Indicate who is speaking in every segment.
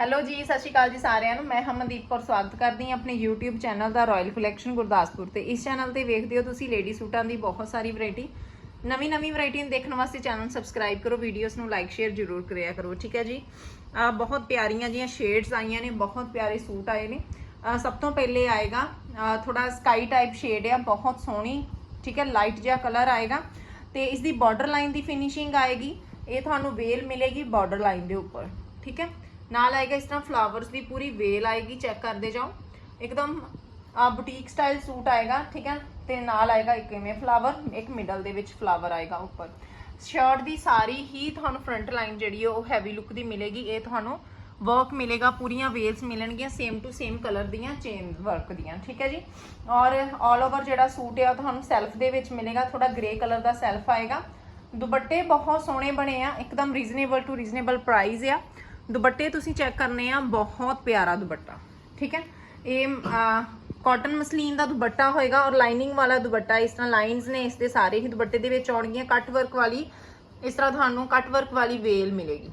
Speaker 1: Hello ਜੀ, ਸਤਿ ਸ਼੍ਰੀ ਅਕਾਲ ਜੀ ਸਾਰਿਆਂ ਨੂੰ। ਮੈਂ ਹਮਨਦੀਪ ਕੌਰ ਸਵਾਗਤ ਕਰਦੀ ਹਾਂ ਆਪਣੇ YouTube ਚੈਨਲ ਦਾ ਰਾਇਲ ਕਲੈਕਸ਼ਨ ਗੁਰਦਾਸਪੁਰ ਤੇ। ਇਸ ਚੈਨਲ ਤੇ ਵੇਖਦੇ ਹੋ ਤੁਸੀਂ ਲੇਡੀ ਸੂਟਾਂ ਦੀ ਬਹੁਤ ਸਾਰੀ ਵੈਰਾਈਟੀ ਨਵੀਂ ਨਵੀਂ ਵੈਰਾਈਟੀ ਨੂੰ ਦੇਖਣ ਵਾਸਤੇ ਚੈਨਲ ਸਬਸਕ੍ਰਾਈਬ ਕਰੋ ਵੀਡੀਓਜ਼ ਨੂੰ ਲਾਈਕ ਸ਼ੇਅਰ ਜ਼ਰੂਰ ਕਰਿਆ ਕਰੋ, ਠੀਕ ਹੈ ਜੀ? ਆ, ਬਹੁਤ ਪਿਆਰੀਆਂ ਜੀਆਂ ਸ਼ੇਡਸ ਆਈਆਂ ਨੇ, ਬਹੁਤ ਪਿਆਰੇ ਸੂਟ ਆਏ ਨੇ। ਸਭ ਤੋਂ ਪਹਿਲੇ ਆਏਗਾ ਅਹ ਥੋੜਾ ਸਕਾਈ ਟਾਈਪ ਸ਼ੇਡ ਆ, ਬਹੁਤ ਸੋਹਣੀ, ਠੀਕ ਹੈ ਲਾਈਟ ਜਿਹਾ ਕਲਰ ਆਏਗਾ। ਤੇ ਇਸ ਦੀ ਬਾਰਡਰ ਲਾਈਨ ਦੀ ਫਿਨਿਸ਼ਿੰਗ ਆਏਗੀ। ਇਹ ਤੁਹਾਨੂੰ ਵੇਲ ਮਿਲੇਗੀ ਬਾਰਡਰ ਲਾਈਨ ਦੇ ਉੱਪਰ, ਠੀਕ ਹੈ? ਨਾਲ ਆਏਗਾ ਇਸ ਤਰ੍ਹਾਂ ਫਲਾਵਰਸ ਦੀ ਪੂਰੀ ਵੇਲ ਆਏਗੀ ਚੈੱਕ ਕਰਦੇ ਜਾਓ। ਇੱਕਦਮ ਆ ਬੁਟੀਕ ਸਟਾਈਲ ਸੂਟ ਆਏਗਾ, ਠੀਕ ਹੈ? ਤੇ ਨਾਲ ਆਏਗਾ ਇੱਕ ਇਵੇਂ ਫਲਾਵਰ ਇੱਕ ਮਿਡਲ ਦੇ ਵਿੱਚ ਫਲਾਵਰ ਆਏਗਾ ਉੱਪਰ। ਸ਼ਰਟ ਦੀ ਸਾਰੀ ਹੀ ਤੁਹਾਨੂੰ ਫਰੰਟ ਲਾਈਨ ਜਿਹੜੀ ਹੈ ਉਹ ਹੈਵੀ ਲੁੱਕ ਦੀ ਮਿਲੇਗੀ, ਇਹ ਤੁਹਾਨੂੰ ਵਰਕ ਮਿਲੇਗਾ, ਪੂਰੀਆਂ ਵੇਲਸ ਮਿਲਣਗੀਆਂ ਸੇਮ ਟੂ ਸੇਮ ਕਲਰ ਦੀਆਂ ਚੇਨ ਵਰਕ ਦੀਆਂ, ਠੀਕ ਹੈ ਜੀ? ਔਰ ਆਲ ਓਵਰ ਜਿਹੜਾ ਸੂਟ ਹੈ, ਉਹ ਤੁਹਾਨੂੰ ਸੈਲਫ ਦੇ ਵਿੱਚ ਮਿਲੇਗਾ ਥੋੜਾ ਗ੍ਰੇ ਕਲਰ ਦਾ ਸੈਲਫ ਆਏਗਾ। ਦੁਪੱਟੇ ਬਹੁਤ ਸੋਹਣੇ ਬਣੇ ਆ, ਇੱਕਦਮ ਰੀਜ਼ਨੇਬਲ ਟੂ ਰੀਜ਼ਨੇਬਲ ਪ੍ਰਾਈਸ ਆ। ਦੁਪੱਟੇ ਤੁਸੀਂ ਚੈੱਕ ਕਰਨੇ ਆ ਬਹੁਤ ਪਿਆਰਾ ਦੁਪੱਟਾ ਠੀਕ ਹੈ ਇਹ ਕਾਟਨ ਮਸਲੀਨ ਦਾ ਦੁਪੱਟਾ ਹੋਏਗਾ ਔਰ ਲਾਈਨਿੰਗ ਵਾਲਾ ਦੁਪੱਟਾ ਇਸ ਤਰ੍ਹਾਂ ਲਾਈਨਸ ਨੇ ਇਸ ਦੇ ਸਾਰੇ ਹੀ ਦੁਪੱਟੇ ਦੇ ਵਿੱਚ ਆਉਣਗੀਆਂ ਕੱਟ ਵਰਕ ਵਾਲੀ ਇਸ ਤਰ੍ਹਾਂ ਤੁਹਾਨੂੰ ਕੱਟ ਵਰਕ ਵਾਲੀ ਵੇਲ ਮਿਲੇਗੀ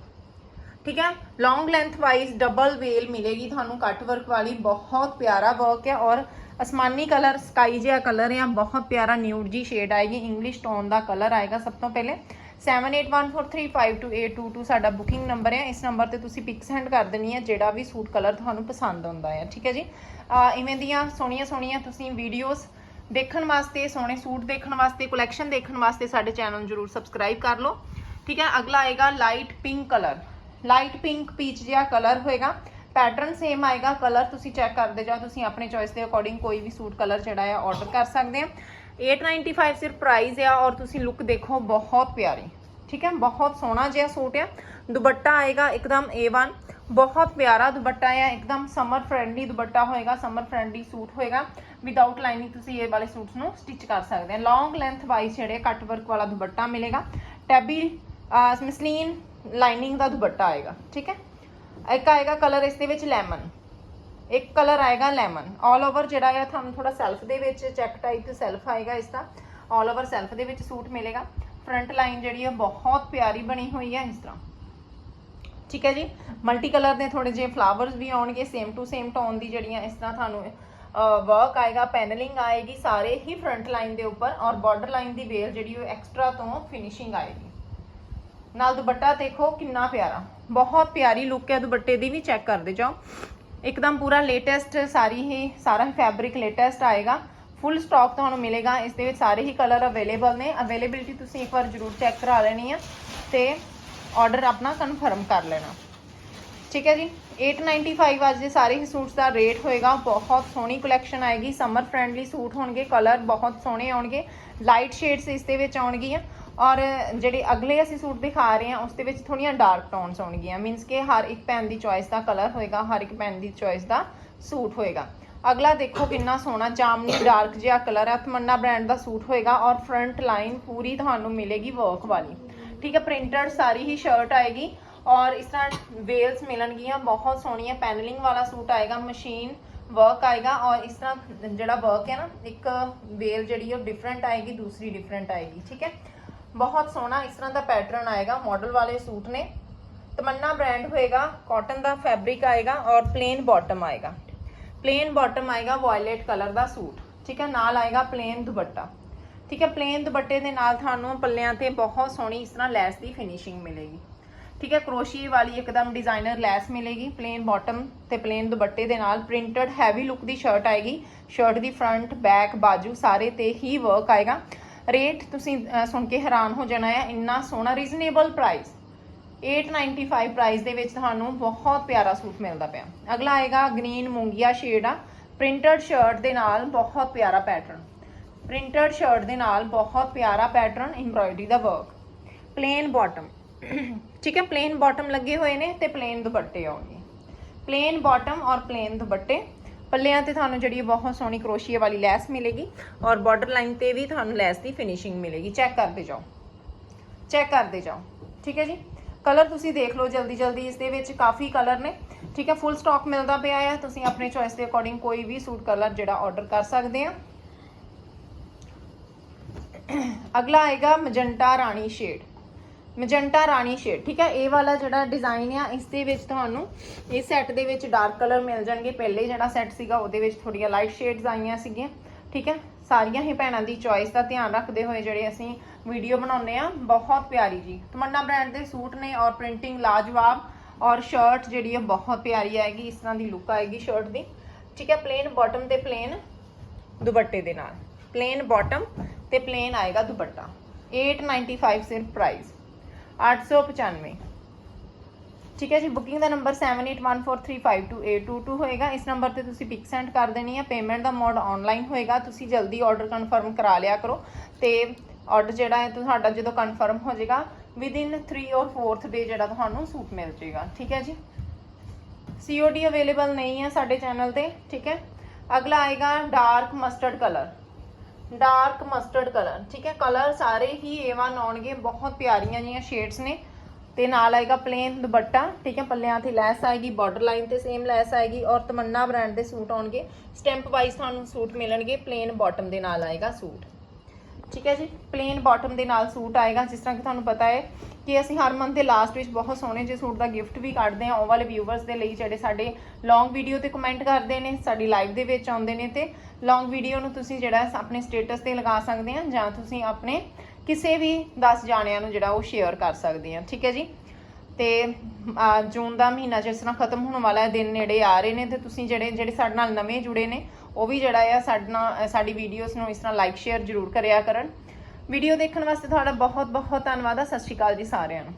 Speaker 1: ਠੀਕ ਹੈ ਲੌਂਗ ਲੈਂਥ ਵਾਈਜ਼ ਡਬਲ ਵੇਲ ਮਿਲੇਗੀ ਤੁਹਾਨੂੰ ਕੱਟ ਵਰਕ ਵਾਲੀ ਬਹੁਤ ਪਿਆਰਾ ਵਰਕ ਹੈ ਔਰ ਅਸਮਾਨੀ ਕਲਰ ਸਕਾਈ ਜਿਹਾ ਕਲਰ ਹੈ ਬਹੁਤ ਪਿਆਰਾ ਨਿਊਡ ਜੀ ਸ਼ੇਡ ਆਏਗੀ ਇੰਗਲਿਸ਼ ਟੋਨ ਦਾ ਕਲਰ ਆਏਗਾ ਸਭ ਤੋਂ ਪਹਿਲੇ 7814352822 ਸਾਡਾ ਬੁਕਿੰਗ ਨੰਬਰ ਹੈ ਇਸ ਨੰਬਰ ਤੇ ਤੁਸੀਂ ਪਿਕ ਸੈਂਡ ਕਰ ਦੇਣੀ ਹੈ ਜਿਹੜਾ ਵੀ ਸੂਟ ਕਲਰ ਤੁਹਾਨੂੰ ਪਸੰਦ ਆਉਂਦਾ ਹੈ ਠੀਕ ਹੈ ਜੀ? ਇਵੇਂ ਦੀਆਂ ਸੋਹਣੀਆਂ ਸੋਹਣੀਆਂ ਤੁਸੀਂ ਵੀਡੀਓਜ਼ ਦੇਖਣ ਵਾਸਤੇ, ਸੋਹਣੇ ਸੂਟ ਦੇਖਣ ਵਾਸਤੇ ਕਲੈਕਸ਼ਨ ਦੇਖਣ ਵਾਸਤੇ ਸਾਡੇ ਚੈਨਲ ਨੂੰ ਜਰੂਰ ਸਬਸਕ੍ਰਾਈਬ ਕਰ ਲਓ, ਠੀਕ ਹੈ? ਅਗਲਾ ਆਏਗਾ light pink colour light pink peach ਜਿਹਾ ਕਲਰ ਹੋਏਗਾ। ਪੈਟਰਨ ਸੇਮ ਆਏਗਾ। ਕਲਰ ਤੁਸੀਂ ਚੈੱਕ ਕਰਦੇ ਜਾਓ, ਤੁਸੀਂ ਆਪਣੇ ਚੋਇਸ ਦੇ ਅਕੋਰਡਿੰਗ ਕੋਈ ਵੀ ਸੂਟ ਕਲਰ ਜਿਹੜਾ ਆ ਆਰਡਰ ਕਰ ਸਕਦੇ ਆ। 895 ਸਿਰਫ ਪ੍ਰਾਈਸ ਆ ਔਰ ਤੁਸੀਂ ਲੁੱਕ ਦੇਖੋ, ਬਹੁਤ ਪਿਆਰੀ। ਠੀਕ ਹੈ? ਬਹੁਤ ਸੋਹਣਾ ਜਿਹਾ ਸੂਟ ਆ। ਦੁਪੱਟਾ ਆਏਗਾ ਇੱਕਦਮ A1 ਬਹੁਤ ਪਿਆਰਾ ਦੁਪੱਟਾ ਆ। ਇੱਕਦਮ ਸਮਰ ਫ੍ਰੈਂਡਲੀ ਦੁਪੱਟਾ ਹੋਏਗਾ ਸਮਰ ਫ੍ਰੈਂਡਲੀ ਸੂਟ ਹੋਏਗਾ। ਵਿਦਆਊਟ ਲਾਈਨਿੰਗ ਤੁਸੀਂ ਇਹ ਵਾਲੇ ਸੂਟਸ ਨੂੰ ਸਟਿਚ ਕਰ ਸਕਦੇ ਆ। ਲੌਂਗ ਲੈਂਥ ਵਾਈਜ਼ ਜਿਹੜੇ ਕੱਟ ਵਰਕ ਵਾਲਾ ਦੁਪੱਟਾ ਮਿਲੇਗਾ। ਟੈਬੀ ਮਸਲੀਨ ਲਾਈਨਿੰਗ ਦਾ ਦੁਪੱਟਾ ਆਏਗਾ। ਠੀਕ ਹੈ? ਇੱਕ ਆਏਗਾ ਕਲਰ ਇਸ ਦੇ ਵਿੱਚ ਲੈਮਨ ਇੱਕ ਕਲਰ ਆਏਗਾ ਲੈਮਨ। ਆਲ ਓਵਰ ਜਿਹੜਾ ਹੈ ਤੁਹਾਨੂੰ ਥੋੜਾ ਸੈਲਫ ਦੇ ਵਿੱਚ ਚੈੱਕ ਟਾਈਪ ਸੈਲਫ ਆਏਗਾ ਇਸ ਦਾ ਆਲ ਓਵਰ ਸੈਲਫ ਦੇ ਵਿੱਚ ਸੂਟ ਮਿਲੇਗਾ। ਫਰੰਟ ਲਾਈਨ ਜਿਹੜੀ ਹੈ ਬਹੁਤ ਪਿਆਰੀ ਬਣੀ ਹੋਈ ਹੈ ਇਸ ਤਰ੍ਹਾਂ। ਠੀਕ ਹੈ ਜੀ? ਮਲਟੀ ਕਲਰ ਦੇ ਥੋੜੇ ਜਿਹੇ ਫਲਾਵਰਸ ਵੀ ਆਉਣਗੇ ਸੇਮ ਟੂ ਸੇਮ ਟੋਨ ਦੀ ਜਿਹੜੀਆਂ ਇਸ ਤਰ੍ਹਾਂ ਤੁਹਾਨੂੰ ਵਰਕ ਆਏਗਾ ਪੈਨਲਿੰਗ ਆਏਗੀ, ਸਾਰੇ ਹੀ ਫਰੰਟ ਲਾਈਨ ਦੇ ਉੱਪਰ ਔਰ ਬਾਰਡਰ ਲਾਈਨ ਦੀ ਵੇਲ ਜਿਹੜੀ ਉਹ ਐਕਸਟਰਾ ਤੋਂ ਫਿਨਿਸ਼ਿੰਗ ਆਏਗੀ। ਨਾਲ ਦੁਪੱਟਾ ਦੇਖੋ, ਕਿੰਨਾ ਪਿਆਰਾ। ਬਹੁਤ ਪਿਆਰੀ ਲੁੱਕ ਹੈ, ਦੁਪੱਟੇ ਦੀ ਵੀ ਚੈੱਕ ਕਰਦੇ ਜਾਓ। ਇੱਕਦਮ ਪੂਰਾ ਲੇਟੈਸਟ ਸਾਰੀ ਹੀ, ਸਾਰਾ ਹੀ ਫੈਬਰਿਕ ਲੇਟੈਸਟ ਆਏਗਾ। ਫੁੱਲ ਸਟਾਕ ਤੁਹਾਨੂੰ ਮਿਲੇਗਾ। ਇਸ ਦੇ ਵਿੱਚ ਸਾਰੇ ਹੀ ਕਲਰ ਅਵੇਲੇਬਲ ਨੇ। ਅਵੇਲੇਬਿਲਿਟੀ ਤੁਸੀਂ ਇੱਕ ਵਾਰ ਜਰੂਰ ਚੈੱਕ ਕਰਾ ਲੈਣੀ ਆ ਤੇ ਆਰਡਰ ਆਪਣਾ ਕਨਫਰਮ ਕਰ ਲੈਣਾ। ਠੀਕ ਹੈ ਜੀ? 895 ਅੱਜ ਦੇ ਸਾਰੇ ਹੀ ਸੂਟਸ ਦਾ ਰੇਟ ਹੋਏਗਾ। ਬਹੁਤ ਸੋਹਣੀ ਕਲੈਕਸ਼ਨ ਆਏਗੀ। ਸਮਰ ਫ੍ਰੈਂਡਲੀ ਸੂਟ ਹੋਣਗੇ। ਕਲਰ ਬਹੁਤ ਸੋਹਣੇ ਆਉਣਗੇ। ਲਾਈਟ ਸ਼ੇਡਸ ਇਸ ਦੇ ਵਿੱਚ ਆਉਣਗੀਆਂ। ਔਰ ਜਿਹੜੇ ਅਗਲੇ ਅਸੀਂ ਸੂਟ ਦਿਖਾ ਰਹੇ ਹਾਂ, ਉਸ ਦੇ ਵਿੱਚ ਥੋੜੀਆਂ ਡਾਰਕ ਟੋਨਸ ਹੋਣਗੀਆਂ ਮੀਨਸ ਕਿ ਹਰ ਇੱਕ ਪੈਨ ਦੀ ਚੋਇਸ ਦਾ ਕਲਰ ਹੋਏਗਾ, ਹਰ ਇੱਕ ਪੈਨ ਦੀ ਚੋਇਸ ਦਾ ਸੂਟ ਹੋਏਗਾ। ਅਗਲਾ ਦੇਖੋ ਕਿੰਨਾ ਸੋਹਣਾ ਜਾਮਨੀ ਡਾਰਕ ਜਿਹਾ ਕਲਰ ਹੈ, ਤਮੰਨਾ ਬ੍ਰਾਂਡ ਦਾ ਸੂਟ ਹੋਏਗਾ ਔਰ ਫਰੰਟ ਲਾਈਨ ਪੂਰੀ ਤੁਹਾਨੂੰ ਮਿਲੇਗੀ ਵਰਕ ਵਾਲੀ। ਠੀਕ ਹੈ ਪ੍ਰਿੰਟਡ ਸਾਰੀ ਹੀ ਸ਼ਰਟ ਆਏਗੀ ਔਰ ਇਸ ਤਰ੍ਹਾਂ ਵੇਲਸ ਮਿਲਣਗੀਆਂ, ਬਹੁਤ ਸੋਹਣੀਆਂ ਪੈਨਲਿੰਗ ਵਾਲਾ ਸੂਟ ਆਏਗਾ ਮਸ਼ੀਨ ਵਰਕ ਆਏਗਾ ਔਰ ਇਸ ਤਰ੍ਹਾਂ ਜਿਹੜਾ ਵਰਕ ਹੈ ਨਾ, ਇੱਕ ਵੇਲ ਜਿਹੜੀ ਉਹ ਡਿਫਰੈਂਟ ਆਏਗੀ, ਦੂਸਰੀ ਡਿਫਰੈਂਟ ਆਏਗੀ। ਠੀਕ ਹੈ ਬਹੁਤ ਸੋਹਣਾ ਇਸ ਤਰ੍ਹਾਂ ਦਾ ਪੈਟਰਨ ਆਏਗਾ ਮਾਡਲ ਵਾਲੇ ਸੂਟ ਨੇ। ਤਮੰਨਾ ਬ੍ਰਾਂਡ ਹੋਏਗਾ ਕਾਟਨ ਦਾ ਫੈਬਰਿਕ ਆਏਗਾ ਔਰ ਪਲੇਨ ਬਾਟਮ ਆਏਗਾ। ਪਲੇਨ ਬਾਟਮ ਆਏਗਾ ਵਾਇਲਟ ਕਲਰ ਦਾ ਸੂਟ, ਠੀਕ ਹੈ? ਨਾਲ ਆਏਗਾ ਪਲੇਨ ਦੁਪੱਟਾ। ਠੀਕ ਹੈ ਪਲੇਨ ਦੁਪੱਟੇ ਦੇ ਨਾਲ ਤੁਹਾਨੂੰ ਪੱਲਿਆਂ ਤੇ ਬਹੁਤ ਸੋਹਣੀ ਇਸ ਤਰ੍ਹਾਂ ਲੈਸ ਦੀ ਫਿਨਿਸ਼ਿੰਗ ਮਿਲੇਗੀ। ਠੀਕ ਹੈ ਕਰੋਸ਼ੀ ਵਾਲੀ ਇੱਕਦਮ ਡਿਜ਼ਾਈਨਰ ਲੈਸ ਮਿਲੇਗੀ ਪਲੇਨ ਬਾਟਮ ਤੇ ਪਲੇਨ ਦੁਪੱਟੇ ਦੇ ਨਾਲ ਪ੍ਰਿੰਟਡ ਹੈਵੀ ਲੁੱਕ ਦੀ ਸ਼ਰਟ ਆਏਗੀ। ਸ਼ਰਟ ਦੀ ਫਰੰਟ ਬੈਕ ਬਾਜੂ ਸਾਰੇ ਤੇ ਹੀ ਵਰਕ ਆਏਗਾ। ਰੇਟ ਤੁਸੀਂ ਸੁਣ ਕੇ ਹੈਰਾਨ ਹੋ ਜਾਣਾ ਹੈ, ਇੰਨਾ ਸੋਹਣਾ ਰੀਜ਼ਨੇਬਲ ਪ੍ਰਾਈਸ 895 ਪ੍ਰਾਈਸ ਦੇ ਵਿੱਚ ਤੁਹਾਨੂੰ ਬਹੁਤ ਪਿਆਰਾ ਸੂਟ ਮਿਲਦਾ ਪਿਆ। ਅਗਲਾ ਆਏਗਾ ਗ੍ਰੀਨ ਮੂੰਗੀਆ ਸ਼ੇਡ ਆ। ਪ੍ਰਿੰਟਡ ਸ਼ਰਟ ਦੇ ਨਾਲ ਬਹੁਤ ਪਿਆਰਾ ਪੈਟਰਨ ਪ੍ਰਿੰਟਡ ਸ਼ਰਟ ਦੇ ਨਾਲ ਬਹੁਤ ਪਿਆਰਾ ਪੈਟਰਨ ਐਮਬ੍ਰਾਇਡਰੀ ਦਾ ਵਰਕ ਪਲੇਨ ਬਾਟਮ ਠੀਕ ਹੈ ਪਲੇਨ ਬਾਟਮ ਲੱਗੇ ਹੋਏ ਨੇ ਤੇ ਪਲੇਨ ਦੁਪੱਟੇ ਆਉਣਗੇ। ਪਲੇਨ ਬਾਟਮ ਔਰ ਪਲੇਨ ਦੁਪੱਟੇ ਪੱਲਿਆਂ ਤੇ ਤੁਹਾਨੂੰ ਜਿਹੜੀ ਬਹੁਤ ਸੋਹਣੀ ਕਰੋਸ਼ੀਏ ਵਾਲੀ ਲੈਸ ਮਿਲੇਗੀ ਔਰ ਬਾਰਡਰ ਲਾਈਨ ਤੇ ਵੀ ਤੁਹਾਨੂੰ ਲੈਸ ਦੀ ਫਿਨਿਸ਼ਿੰਗ ਮਿਲੇਗੀ। ਚੈੱਕ ਕਰਦੇ ਜਾਓ। ਚੈੱਕ ਕਰਦੇ ਜਾਓ। ਠੀਕ ਹੈ ਜੀ? ਕਲਰ ਤੁਸੀਂ ਦੇਖ ਲਓ ਜਲਦੀ ਜਲਦੀ। ਇਸ ਦੇ ਵਿੱਚ ਕਾਫੀ ਕਲਰ ਨੇ। ਠੀਕ ਹੈ? ਫੁੱਲ ਸਟਾਕ ਮਿਲਦਾ ਪਿਆ ਆ। ਤੁਸੀਂ ਆਪਣੇ ਚੋਇਸ ਦੇ ਅਕੋਰਡਿੰਗ ਕੋਈ ਵੀ ਸੂਟ ਕਲਰ ਜਿਹੜਾ ਆਰਡਰ ਕਰ ਸਕਦੇ ਆ। ਅਗਲਾ ਆਏਗਾ magenta rani shade magenta rani shade ਠੀਕ ਹੈ? ਇਹ ਵਾਲਾ ਜਿਹੜਾ ਡਿਜ਼ਾਈਨ ਆ, ਇਸ ਦੇ ਵਿੱਚ ਤੁਹਾਨੂੰ ਇਹ ਸੈੱਟ ਦੇ ਵਿੱਚ ਡਾਰਕ ਕਲਰ ਮਿਲ ਜਾਣਗੇ। ਪਹਿਲੇ ਜਿਹੜਾ ਸੈੱਟ ਸੀਗਾ, ਉਹਦੇ ਵਿੱਚ ਥੋੜੀਆਂ ਲਾਈਟ ਸ਼ੇਡਸ ਆਈਆਂ ਸੀਗੀਆਂ, ਠੀਕ ਹੈ? ਸਾਰੀਆਂ ਹੀ ਭੈਣਾਂ ਦੀ ਚੋਇਸ ਦਾ ਧਿਆਨ ਰੱਖਦੇ ਹੋਏ ਜਿਹੜੇ ਅਸੀਂ ਵੀਡੀਓ ਬਣਾਉਂਦੇ ਆ ਬਹੁਤ ਪਿਆਰੀ ਜੀ। ਤਮੰਨਾ ਬ੍ਰਾਂਡ ਦੇ ਸੂਟ ਨੇ ਔਰ ਪ੍ਰਿੰਟਿੰਗ ਲਾਜਵਾਬ ਔਰ ਸ਼ਰਟ ਜਿਹੜੀ ਹੈ ਬਹੁਤ ਪਿਆਰੀ ਆਏਗੀ, ਇਸ ਤਰ੍ਹਾਂ ਦੀ ਲੁੱਕ ਆਏਗੀ ਸ਼ਰਟ ਦੀ। ਠੀਕ ਹੈ? ਪਲੇਨ ਬਾਟਮ ਤੇ ਪਲੇਨ ਦੁਪੱਟੇ ਦੇ ਨਾਲ। ਪਲੇਨ ਬਾਟਮ ਤੇ ਪਲੇਨ ਆਏਗਾ ਦੁਪੱਟਾ। 895 ਸਿਰਫ ਪ੍ਰਾਈਸ 895 ਠੀਕ ਹੈ ਜੀ ਬੁਕਿੰਗ ਦਾ ਨੰਬਰ 7814352822 ਹੋਏਗਾ। ਇਸ ਨੰਬਰ ਤੇ ਤੁਸੀਂ ਪਿਕ ਸੈਂਡ ਕਰ ਦੇਣੀ ਹੈ। ਪੇਮੈਂਟ ਦਾ ਮੋਡ ਆਨਲਾਈਨ ਹੋਏਗਾ। ਤੁਸੀਂ ਜਲਦੀ ਆਰਡਰ ਕਨਫਰਮ ਕਰਾ ਲਿਆ ਕਰੋ। ਤੇ ਆਰਡਰ ਜਿਹੜਾ ਹੈ, ਤੁਹਾਡਾ ਜਦੋਂ ਕਨਫਰਮ ਹੋ ਜਾਏਗਾ ਵਿਦਿਨ 3 ਔਰ 4th ਡੇ ਜਿਹੜਾ ਤੁਹਾਨੂੰ ਸੂਟ ਮਿਲ ਜਾਏਗਾ। ਠੀਕ ਹੈ ਜੀ? ਸੀਓਡੀ ਅਵੇਲੇਬਲ ਨਹੀਂ ਹੈ ਸਾਡੇ ਚੈਨਲ ਤੇ। ਠੀਕ ਹੈ? ਅਗਲਾ ਆਏਗਾ dark mustard colour dark mustard colour, ਠੀਕ ਹੈ? ਕਲਰ ਸਾਰੇ ਹੀ A1 ਆਉਣਗੇ ਬਹੁਤ ਪਿਆਰੀਆਂ ਜੀਆਂ ਸ਼ੇਡਸ ਨੇ। ਤੇ ਨਾਲ ਆਏਗਾ ਪਲੇਨ ਦੁਪੱਟਾ, ਠੀਕ ਹੈ? ਪੱਲਿਆਂ ਤੇ ਲੈਸ ਆਏਗੀ ਬਾਰਡਰ ਲਾਈਨ ਤੇ ਸੇਮ ਲੈਸ ਆਏਗੀ ਔਰ ਤਮੰਨਾ ਬ੍ਰਾਂਡ ਦੇ ਸੂਟ ਆਉਣਗੇ। ਸਟੈਂਪ ਵਾਈਜ਼ ਤੁਹਾਨੂੰ ਸੂਟ ਮਿਲਣਗੇ ਪਲੇਨ ਬਾਟਮ ਦੇ ਨਾਲ ਆਏਗਾ ਸੂਟ। ਠੀਕ ਹੈ ਜੀ? ਪਲੇਨ ਬਾਟਮ ਦੇ ਨਾਲ ਸੂਟ ਆਏਗਾ, ਜਿਸ ਤਰ੍ਹਾਂ ਕਿ ਤੁਹਾਨੂੰ ਪਤਾ ਹੈ ਕਿ ਅਸੀਂ ਹਰ ਮੰਥ ਦੇ ਲਾਸਟ ਵਿੱਚ ਬਹੁਤ ਸੋਹਣੇ ਜਿਹੇ ਸੂਟ ਦਾ ਗਿਫਟ ਵੀ ਕੱਢਦੇ ਹਾਂ, ਉਹ ਵਾਲੇ ਵਿਊਵਰਸ ਦੇ ਲਈ ਜਿਹੜੇ ਸਾਡੇ ਲੌਂਗ ਵੀਡੀਓ ਤੇ ਕਮੈਂਟ ਕਰਦੇ ਨੇ, ਸਾਡੀ ਲਾਈਵ ਦੇ ਵਿੱਚ ਆਉਂਦੇ ਨੇ ਤੇ ਲੌਂਗ ਵੀਡੀਓ ਨੂੰ ਤੁਸੀਂ ਜਿਹੜਾ ਆਪਣੇ ਸਟੇਟਸ ਤੇ ਲਗਾ ਸਕਦੇ ਆ ਜਾਂ ਤੁਸੀਂ ਆਪਣੇ ਕਿਸੇ ਵੀ 10 ਜਾਣਿਆਂ ਨੂੰ ਜਿਹੜਾ ਉਹ ਸ਼ੇਅਰ ਕਰ ਸਕਦੇ ਆ ਠੀਕ ਹੈ ਜੀ? ਤੇ ਜੂਨ ਦਾ ਮਹੀਨਾ ਜਿਸ ਤਰ੍ਹਾਂ ਖਤਮ ਹੋਣ ਵਾਲਾ ਹੈ, ਦਿਨ ਨੇੜੇ ਆ ਰਹੇ ਨੇ ਤੇ ਤੁਸੀਂ ਜਿਹੜੇ ਜਿਹੜੇ ਸਾਡੇ ਨਾਲ ਨਵੇਂ ਜੁੜੇ ਨੇ ਉਹ ਵੀ ਜਿਹੜਾ ਆ ਸਾਡੇ ਨਾਲ ਸਾਡੀ ਵੀਡੀਓਜ਼ ਨੂੰ ਇਸ ਤਰ੍ਹਾਂ ਲਾਈਕ ਸ਼ੇਅਰ ਜ਼ਰੂਰ ਕਰਿਆ ਕਰਨ। ਵੀਡੀਓ ਦੇਖਣ ਵਾਸਤੇ ਤੁਹਾਡਾ ਬਹੁਤ ਬਹੁਤ ਧੰਨਵਾਦ ਆ। ਸਤਿ ਸ਼੍ਰੀ ਅਕਾਲ ਜੀ ਸਾਰਿਆਂ ਨੂੰ।